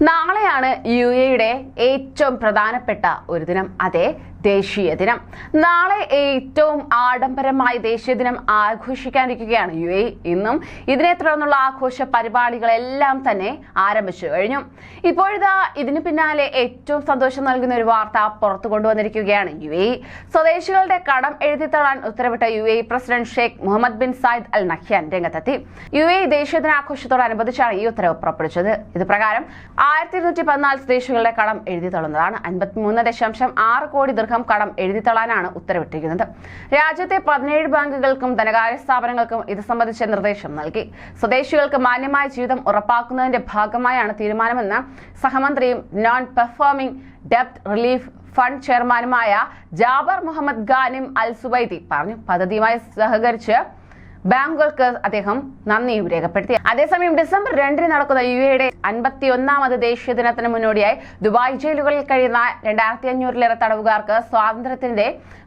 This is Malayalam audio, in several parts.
നാളെയാണ് യു എയുടെ ഏറ്റവും പ്രധാനപ്പെട്ട ഒരു ദിനം അതെ ദേശീയ ദിനം. നാളെ ഏറ്റവും ആഡംബരമായി ദേശീയ ദിനം ആഘോഷിക്കാനിരിക്കുകയാണ് യു എ ഇന്നും. ഇതിനെ തുടർന്നുള്ള ആഘോഷ പരിപാടികളെല്ലാം തന്നെ ആരംഭിച്ചു കഴിഞ്ഞു. ഇപ്പോഴിതാ ഇതിനു പിന്നാലെ ഏറ്റവും സന്തോഷം നൽകുന്ന ഒരു വാർത്ത പുറത്തു കൊണ്ടുവന്നിരിക്കുകയാണ് യു എ. സ്വദേശികളുടെ കടം എഴുതിത്തള്ളാൻ ഉത്തരവിട്ട U A president Sheikh Mohammed bin Zayed Al Nahyan രംഗത്തെത്തി. യു എ ദേശീയ ദിനാഘോഷത്തോടനുബന്ധിച്ചാണ് ഈ ഉത്തരവ് പുറപ്പെടുവിച്ചത്. ഇത് പ്രകാരം ആയിരത്തി ഇരുന്നൂറ്റി പതിനാല് സ്വദേശികളുടെ കടം എഴുതി എഴുതിത്തള്ളുന്നതാണ് അൻപത്തിമൂന്ന് ദശാംശം ആറ് കോടി ദീർഘം കടം എഴുതി തള്ളാനാണ് ഉത്തരവിട്ടിരിക്കുന്നത്. രാജ്യത്തെ പതിനേഴ് ബാങ്കുകൾക്കും ധനകാര്യ സ്ഥാപനങ്ങൾക്കും ഇത് സംബന്ധിച്ച നിർദ്ദേശം നൽകി. സ്വദേശികൾക്ക് മാന്യമായ ജീവിതം ഉറപ്പാക്കുന്നതിന്റെ ഭാഗമായാണ് തീരുമാനമെന്ന് സഹമന്ത്രിയും നോൺ പെർഫോമിംഗ് ഡെപ്റ്റ് റിലീഫ് ഫണ്ട് ചെയർമാനുമായ Jaber Mohammed Ghanim Al Zubaidi പറഞ്ഞു. പദ്ധതിയുമായി സഹകരിച്ച് ബാങ്കുകൾക്ക് അദ്ദേഹം നന്ദിയും രേഖപ്പെടുത്തി. അതേസമയം ഡിസംബർ രണ്ടിന് നടക്കുന്ന യു എയുടെ അൻപത്തി ഒന്നാമത് ദേശീയ ദിനത്തിന് മുന്നോടിയായി ദുബായ് ജയിലുകളിൽ കഴിയുന്ന രണ്ടായിരത്തി അഞ്ഞൂറിലേറെ തടവുകാർക്ക് സ്വാതന്ത്ര്യത്തിന്റെ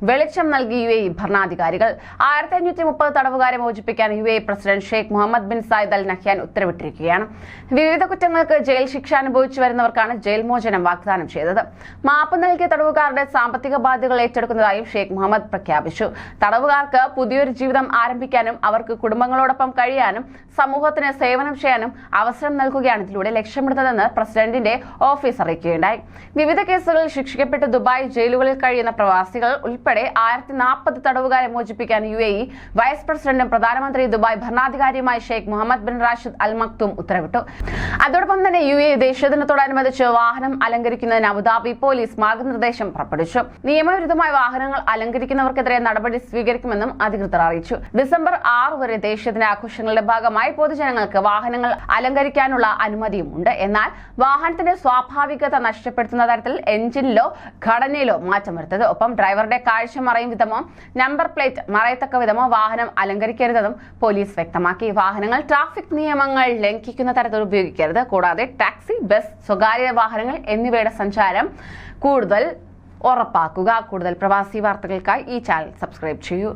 വെളിച്ചം നൽകി യു എ ഭരണാധികാരികൾ. ആയിരത്തി അഞ്ഞൂറ്റി മുപ്പത് തടവുകാരെ മോചിപ്പിക്കാൻ U A president Sheikh Mohammed bin Zayed Al Nahyan ഉത്തരവിട്ടിരിക്കുകയാണ്. വിവിധ കുറ്റങ്ങൾക്ക് ജയിൽ ശിക്ഷ അനുഭവിച്ചു വരുന്നവർക്കാണ് ജയിൽ മോചനം വാഗ്ദാനം ചെയ്തത്. മാപ്പ് നൽകിയ തടവുകാരുടെ സാമ്പത്തിക ബാധ്യതകൾ ഏറ്റെടുക്കുന്നതായും ഷെയ്ഖ് മുഹമ്മദ് പ്രഖ്യാപിച്ചു. തടവുകാർക്ക് പുതിയൊരു ജീവിതം ആരംഭിക്കാനും അവർക്ക് കുടുംബങ്ങളോടൊപ്പം കഴിയാനും സമൂഹത്തിന് സേവനം ചെയ്യാനും അവസരം നൽകുകയാണ് ഇതിലൂടെ ലക്ഷ്യമിടുന്നതെന്ന് പ്രസിഡന്റിന്റെ ഓഫീസ് അറിയിക്കുകയുണ്ടായി. വിവിധ കേസുകളിൽ ശിക്ഷിക്കപ്പെട്ട് ദുബായ് ജയിലുകളിൽ കഴിയുന്ന പ്രവാസികൾ ഉൾപ്പെടെ ആയിരത്തി നാൽപ്പത് തടവുകാരെ മോചിപ്പിക്കാൻ യു എ ഇ വൈസ് പ്രസിഡന്റും പ്രധാനമന്ത്രി Dubai ഭരണാധികാരിയുമായ Sheikh Mohammed bin Rashid Al Maktoum ഉത്തരവിട്ടു. അതോടൊപ്പം തന്നെ യു എ ദേശീയ ദിനത്തോടനുബന്ധിച്ച് വാഹനം അലങ്കരിക്കുന്നതിന് അബുദാബി പോലീസ് മാർഗനിർദ്ദേശം പുറപ്പെടുവിച്ചു. നിയമവിരുദ്ധമായ വാഹനങ്ങൾ അലങ്കരിക്കുന്നവർക്കെതിരെ നടപടി സ്വീകരിക്കുമെന്നും അധികൃതർ അറിയിച്ചു. ഡിസംബർ ആറ് വരെ ദേശീയ ദിനാഘോഷങ്ങളുടെ ഭാഗമായി പൊതുജനങ്ങൾക്ക് വാഹനങ്ങൾ അലങ്കരിക്കാനുള്ള അനുമതിയും ഉണ്ട് എന്നാൽ വാഹനത്തിന്റെ സ്വാഭാവികത നഷ്ടപ്പെടുത്തുന്ന തരത്തിൽ എഞ്ചിനിലോ ഘടനയിലോ മാറ്റം വരുത്തത് ഒപ്പം ഡ്രൈവറുടെ കാഴ്ച മറയും വിധമോ നമ്പർ പ്ലേറ്റ് മറയത്തക്ക വിധമോ വാഹനം അലങ്കരിക്കരുതെന്നും പോലീസ് വ്യക്തമാക്കി. വാഹനങ്ങൾ ട്രാഫിക് നിയമങ്ങൾ ലംഘിക്കുന്ന തരത്തിൽ ഉപയോഗിക്കരുത്. കൂടാതെ ടാക്സി ബസ് സ്വകാര്യ വാഹനങ്ങൾ എന്നിവയുടെ സഞ്ചാരം കൂടുതൽ ഉറപ്പാക്കുക. കൂടുതൽ പ്രവാസി വാർത്തകൾക്കായി ഈ ചാനൽ സബ്സ്ക്രൈബ് ചെയ്യൂ.